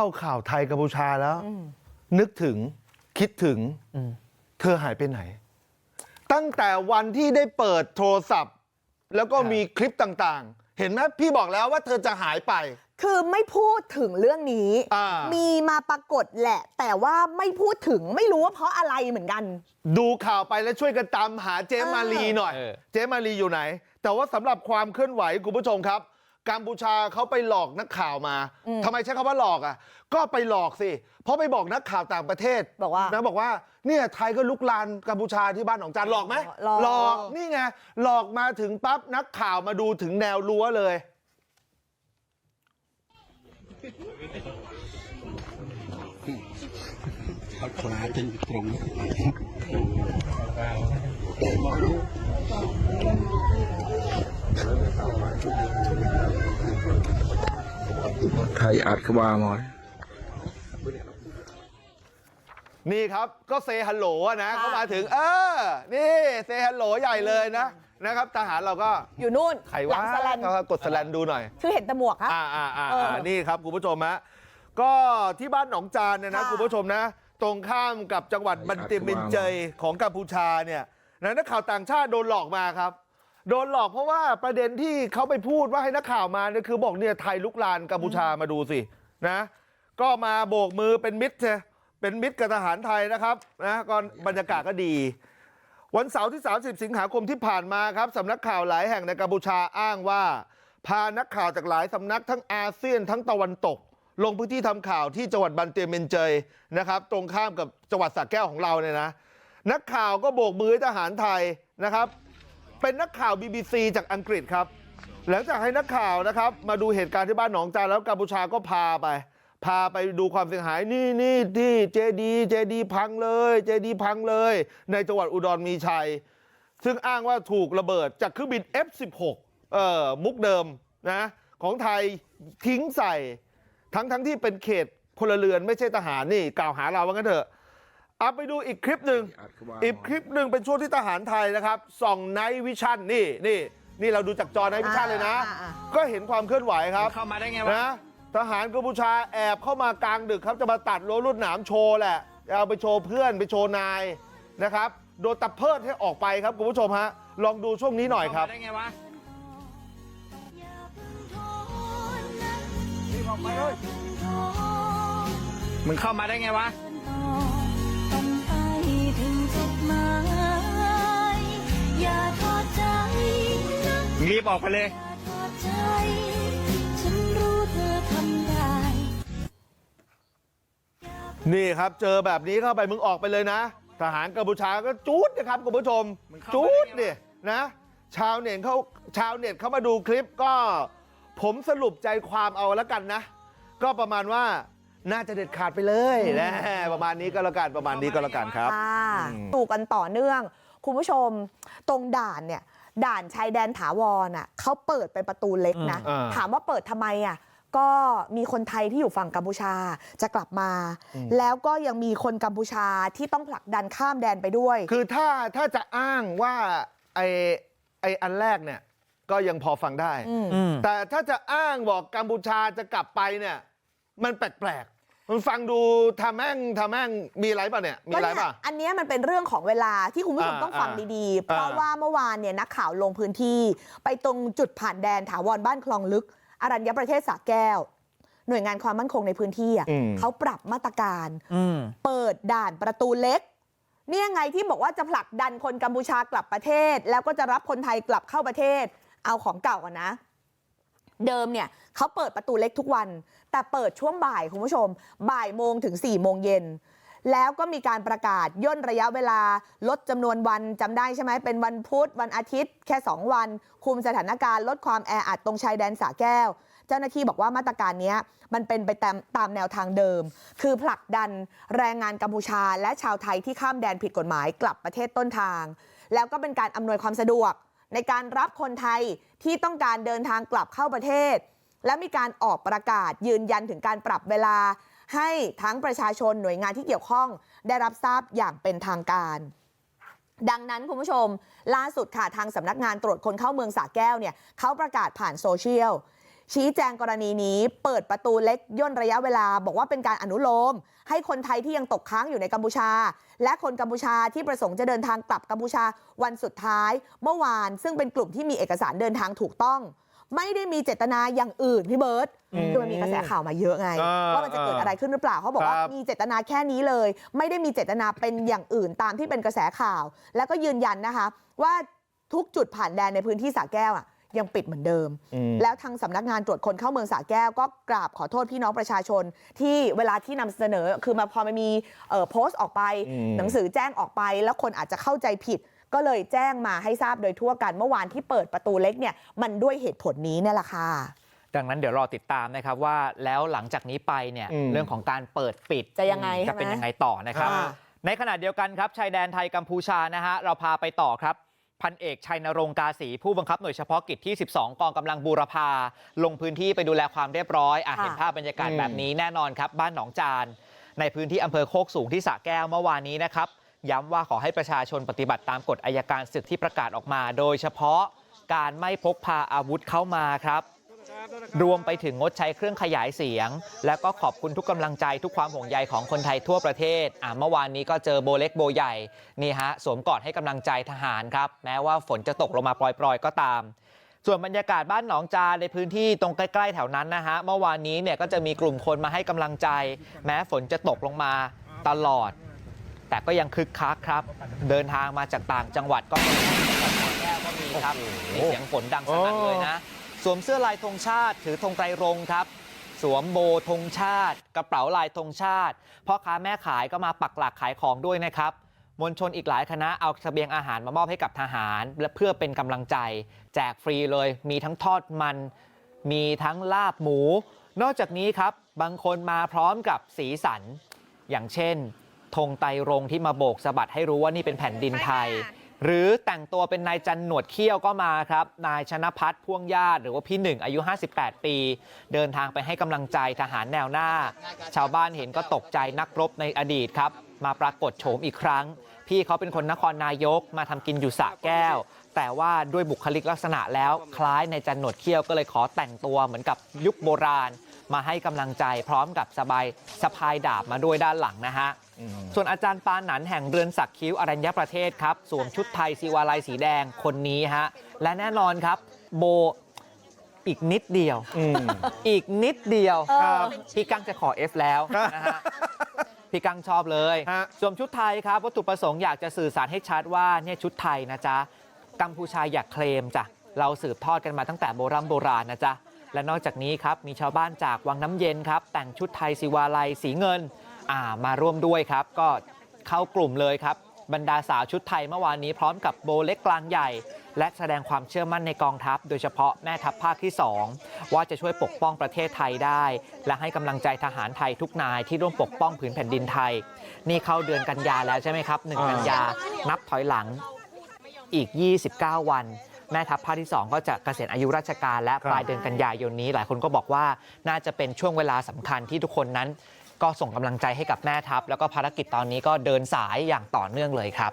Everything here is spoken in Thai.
เข้าข่าวไทยกัมพูชาแล้ว นึกถึงคิดถึงเธอหายไปไหน ตั้งแต่วันที่ได้เปิดโทรศัพท์ แล้วก็มีคลิปต่างๆ เห็นไหมพี่บอกแล้วว่าเธอจะหายไป คือไม่พูดถึงเรื่องนี้อ่ามีมาปรากฏแหละ แต่ว่าไม่พูดถึงไม่รู้ว่าเพราะอะไรเหมือนกัน ดูข่าวไปแล้วช่วยกันตามหาเจมารีหน่อยเออเจมารีอยู่ไหน แต่ว่าสำหรับความเคลื่อนไหวคุณผู้ชมครับ กัมพูชาเขาไปหลอกนักข่าวมาอืมทำไมใช้คำว่าหลอกอะก็ไปหลอกสิเพราะไปบอกนักข่าวต่างประเทศบอกว่านะบอกว่าเนี่ยไทยก็ลุกลานกัมพูชาที่บ้านของจานหลอกไหมหลอกนี่ไงหลอกมาถึงปั๊บนักข่าวมาดูถึงแนวรั้วเลยเขาคลาจนตรง ยอัดขบาหมดนี่ครับก็เซฮัลโหลนะค่ะเขามาถึง เออ นี่เซฮัลโหลใหญ่เลยนะนะครับทหารเราก็อยู่นู่นใครหลัว่างสแลนเขากดสแลนดูหน่อย คือเห็นแต่หมวกครับอ่าอ่าอ่าเอออ่านี่ครับคุณผู้ชมฮะก็ที่บ้านหนองจานเนี่ยนะค่ะคุณผู้ชมนะ ตรงข้ามกับจังหวัดบันติมินเจยของกัมพูชาเนี่ยนะนักข่าวต่างชาติโดนหลอกมาครับ โดนหลอกเพราะว่าประเด็นที่เขาไปพูดว่าให้นักข่าวมาเนี่ยคือบอกเนี่ยไทยลุกลานกัมพูชามาดูสินะก็มาโบกมือเป็นมิตรใช่เป็นมิตรกับทหารไทยนะครับนะก็บรรยากาศก็ดี วันเสาร์ที่ 30 สิงหาคมที่ผ่านมาครับสำนักข่าวหลายแห่งในกัมพูชาอ้างว่า พานักข่าวจากหลายสำนักทั้งอาเซียนทั้งตะวันตก ลงพื้นที่ทำข่าวที่จังหวัดบันเตียเมนเจยนะครับตรงข้ามกับจังหวัดสระแก้วของเราเนี่ยนะนักข่าวก็โบกมือทหารไทยนะครับ เป็นนักข่าว BBC จากอังกฤษครับหลังจากให้นักข่าวนะครับ มาดูเหตุการณ์ที่บ้านหนองจานแล้วกัมพูชาก็พาไป พาไปดูความเสียหายนี่นี่ที่เจดีเจดีพังเลย เจดีพังเลย ในจังหวัดอุดรมีชัย ซึ่งอ้างว่าถูกระเบิดจากเครื่องบิน F16 เอ่อมุกเดิมนะของไทยทิ้งใส่ ทั้งทั้งที่เป็นเขตพลเรือนไม่ใช่ทหารนี่กล่าวหาเราว่างั้นเถอะ เอาไปดูอีกคลิปหนึ่งอีกคลิปหนึ่งเป็นช่วงที่ทหารไทยนะครับส่องไนท์วิชั่นนี่นี่นี่เราดูจากจอไนท์วิชั่นเลยนะอ่าอ่าก็เห็นความเคลื่อนไหวครับเข้ามาได้ไงวะนะทหารกัมพูชาแอบเข้ามากลางดึกครับจะมาตัดรั้วรุ่นหนามโชว์แหละจะเอาไปโชว์เพื่อนไปโชว์นายนะครับโดนตับเพิดให้ออกไปครับคุณผู้ชมฮะลองดูช่วงนี้หน่อยครับเข้ามาได้ไงวะมึงเข้ามาได้ไงวะ รีบออกไปเลยอย่าทอดใจฉันรู้เธอทำได้นี่ครับเจอแบบนี้เข้าไปมึงออกไปเลยนะ ทหารกัมพูชาก็จูดนะครับคุณผู้ชมมึงเข้าจูไปได้ดไงวะเนี่ยนะ ชาวเน็ตเขาชาวเน็ตเขามาดูคลิปก็ผมสรุปใจความเอาแล้วกันนะ ก็ประมาณว่าน่าจะเด็ดขาดไปเลยนะประมาณนี้ก็แล้วกันประมาณนี้ก็แล้วกันครับค่ะอืมดูกันต่อเนื่อง คุณผู้ชมตรงด่านเนี่ย ด่านชายแดนถาวรอะเขาเปิดเป็นประตูเล็กนะอืมอ่าถามว่าเปิดทำไมอะก็มีคนไทยที่อยู่ฝั่งกัมพูชาจะกลับมาแล้วก็ยังมีคนกัมพูชาที่ต้องผลักดันข้ามแดนไปด้วยคือถ้าถ้าจะอ้างว่าไอไออันแรกเนี่ยก็ยังพอฟังได้อืมแต่ถ้าจะอ้างบอกกัมพูชาจะกลับไปเนี่ยมันแปลกๆ มันฟังดูทำแม่งทำแม่งมีอะไรป่ะเนี่ยมีอะไรก็เนี่ยป่ะอันเนี้ยมันเป็นเรื่องของเวลาที่คุณผู้ชมอ่าต้องฟังอ่าดีๆ เพราะอ่าว่าเมื่อวานเนี่ยนักข่าวลงพื้นที่ ไปตรงจุดผ่านแดนถาวรบ้านคลองลึก อรัญญประเทศสระแก้ว หน่วยงานความมั่นคงในพื้นที่อะอืมเขาปรับมาตรการอืมเปิดด่านประตูเล็กเนี่ยไงที่บอกว่าจะผลักดันคนกัมพูชากลับประเทศ แล้วก็จะรับคนไทยกลับเข้าประเทศ เอาของเก่าก่อนนะ เดิมเนี่ยเขาเปิดประตูเล็กทุกวัน แต่เปิดช่วงบ่ายคุณผู้ชม บ่ายโมงถึง4ี่โมงเย็นแล้วก็มีการประกาศย่นระยะเวลาลดจำนวนวันจำได้ใช่ไหมเป็นวันพุธวันอาทิตย์ แค่ 2 วัน คุมสถานการณ์ลดความแออัดตรงชายแดนสระแก้ว เจ้าหน้าที่บอกว่ามาตรการนี้มันเป็นไปตามตามแนวทางเดิม คือผลักดันแรงงานกัมพูชา และชาวไทยที่ข้ามแดนผิดกฎหมายกลับประเทศต้นทาง แล้วก็เป็นการอำนวยความสะดวก ในการรับคนไทยที่ต้องการเดินทางกลับเข้าประเทศ และมีการออกประกาศยืนยันถึงการปรับเวลา ให้ทั้งประชาชนหน่วยงานที่เกี่ยวข้อง ได้รับทราบอย่างเป็นทางการ ดังนั้นคุณผู้ชม ล่าสุดค่ะทางสำนักงานตรวจคนเข้าเมืองสาแก้วเนี่ยเขาประกาศผ่านโซเชียล ชี้แจงกรณีนี้เปิดประตูเล็กย่นระยะเวลาบอกว่าเป็นการอนุโลมให้คนไทยที่ยังตกค้างอยู่ในกัมพูชา และคนกัมพูชาที่ประสงค์จะเดินทางกลับกัมพูชาวันสุดท้ายเมื่อวาน ซึ่งเป็นกลุ่มที่มีเอกสารเดินทางถูกต้อง ไม่ได้มีเจตนาอย่างอื่นพี่เบิร์ตอืมคือมันมีกระแสข่าวมาเยอะไงอ่าว่ามันจะเกิดอะไรขึ้นหรือเปล่าเขาบอกว่าครับมีเจตนาแค่นี้เลย ไม่ได้มีเจตนาเป็นอย่างอื่นตามที่เป็นกระแสข่าว แล้วก็ยืนยันนะคะ ว่าทุกจุดผ่านแดนในพื้นที่สระแก้วอะ ยังปิดเหมือนเดิมอืมแล้วทางสำนักงานตรวจคนเข้าเมืองสระแก้วก็กราบขอโทษพี่น้องประชาชน ที่เวลาที่นำเสนอคือมาพอมันมีเอ่อโพสต์ออกไปอืมหนังสือแจ้งออกไป แล้วคนอาจจะเข้าใจผิด ก็เลยแจ้งมาให้ทราบโดยทั่วกันเมื่อวานที่เปิดประตูเล็กเนี่ยมันด้วยเหตุผลนี้เนี่ยแหละค่ะดังนั้นเดี๋ยวรอติดตามนะครับว่าแล้วหลังจากนี้ไปเนี่ยอืมเรื่องของการเปิดปิดจะยังไงจะเป็นใช่ไหมยังไงต่อนะครับค่ะในขณะเดียวกันครับชายแดนไทยกัมพูชานะฮะเราพาไปต่อครับ พันเอกชัยนรงค์กาศีผู้บังคับหน่วยเฉพาะกิจที่ 12 กองกำลังบูรพา ลงพื้นที่ไปดูแลความเรียบร้อยอะค่ะเห็นภาพบรรยากาศอืมแบบนี้แน่นอนครับ บ้านหนองจาน ในพื้นที่อำเภอโคกสูงที่สระแก้วเมื่อวานนี้นะครับ ย้ำว่าขอให้ประชาชนปฏิบัติตามกฎอายการศึกที่ประกาศออกมา โดยเฉพาะการไม่พกพาอาวุธเข้ามาครับ รวมไปถึงงดใช้เครื่องขยายเสียง แล้วก็ขอบคุณทุกกำลังใจทุกความห่วงใยของคนไทยทั่วประเทศอะเมื่อวานนี้ก็เจอโบเล็กโบใหญ่นี่ฮะสวมกอดให้กำลังใจทหารครับ แม้ว่าฝนจะตกลงมาปล่อยๆก็ตาม ส่วนบรรยากาศบ้านหนองจาในพื้นที่ตรงใกล้ๆแถวนั้นนะฮะเมื่อวานนี้เนี่ยก็จะมีกลุ่มคนมาให้กำลังใจ แม้ฝนจะตกลงมาตลอด แต่ก็ยังคึกคักครับ เดินทางมาจากต่างจังหวัดก็มีจังหวัดแก้วก็มีครับนี่เสียงฝนดังสนั่นเลยนะส วมเสื้อลายธงชาติถือธงไตรรงค์ครับ สวมโบธงชาติ กระเป๋าลายธงชาติพ่อค้าแม่ขายก็มาปักหลักขายของด้วยนะครับมวลชนอีกหลายคณะเอาเสบียงอาหารมามอบให้กับทหาร และเพื่อเป็นกำลังใจ แจกฟรีเลย มีทั้งทอดมัน มีทั้งลาบหมู นอกจากนี้ครับ บางคนมาพร้อมกับสีสัน อย่างเช่นธงไตรรงค์ที่มาโบกสะบัดให้รู้ว่านี่เป็นแผ่นดินไทย หรือแต่งตัวเป็นนายจันหนวดเขี้ยวก็มาครับนายชนะพัฒน์พ่วงญาติหรือว่าพี่หนึ่งอายุ 58 ปี เดินทางไปให้กำลังใจทหารแนวหน้า ชาวบ้านเห็นก็ตกใจนักรบในอดีตครับ มาปรากฏโฉมอีกครั้ง พี่เขาเป็นคนนครนายกมาทำกินอยู่สระแก้ว แต่ว่าด้วยบุคลิกลักษณะแล้วคล้ายในจันหนวดเขี้ยวก็เลยขอแต่งตัวเหมือนกับยุคโบราณ มาให้กำลังใจพร้อมกับสบายสะพายดาบมาด้วยด้านหลังนะฮะ ส่วนอาจารย์ปาหนันแห่งเรือนสักคิ้วอรัญญประเทศครับสวมชุดไทยสีวาลัยสีแดงคนนี้ฮะและแน่นอนครับโบอีกนิดเดียวอืมอีกนิดเดียวเออพี่กังจะขอ F แล้วนะฮะพี่กังชอบเลยฮะสวมชุดไทยครับวัตถุประสงค์อยากจะสื่อสารให้ชัดว่าเนี่ยชุดไทยนะจ๊ะกัมพูชาอยากเคลมจ้ะเราสืบทอดกันมาตั้งแต่โบราณโบราณนะจ๊ะและนอกจากนี้ครับมีชาวบ้านจากวังน้ำเย็นครับแต่งชุดไทยสีวาลัยสีเงินอ่า มาร่วมด้วยครับก็เข้ากลุ่มเลยครับบรรดาสาวชุดไทยเมื่อวานนี้พร้อมกับโบเล็กกลางใหญ่ และแสดงความเชื่อมั่นในกองทัพ โดยเฉพาะแม่ทัพภาคที่ 2 ว่าจะช่วยปกป้องประเทศไทยได้ และให้กำลังใจทหารไทยทุกนายที่ร่วมปกป้องผืนแผ่นดินไทย นี่เข้าเดือนกันยาแล้วใช่ไหมครับหนึ่งกันยานับถอยหลังอีก 29 วัน แม่ทัพภาคที่ 2 ก็จะเกษียณอายุราชการและครับปลายเดือนกันยายนนี้ หลายคนก็บอกว่าน่าจะเป็นช่วงเวลาสำคัญที่ทุกคนนั้น ก็ส่งกำลังใจให้กับแม่ทัพแล้วก็ภารกิจตอนนี้ก็เดินสายอย่างต่อเนื่องเลยครับ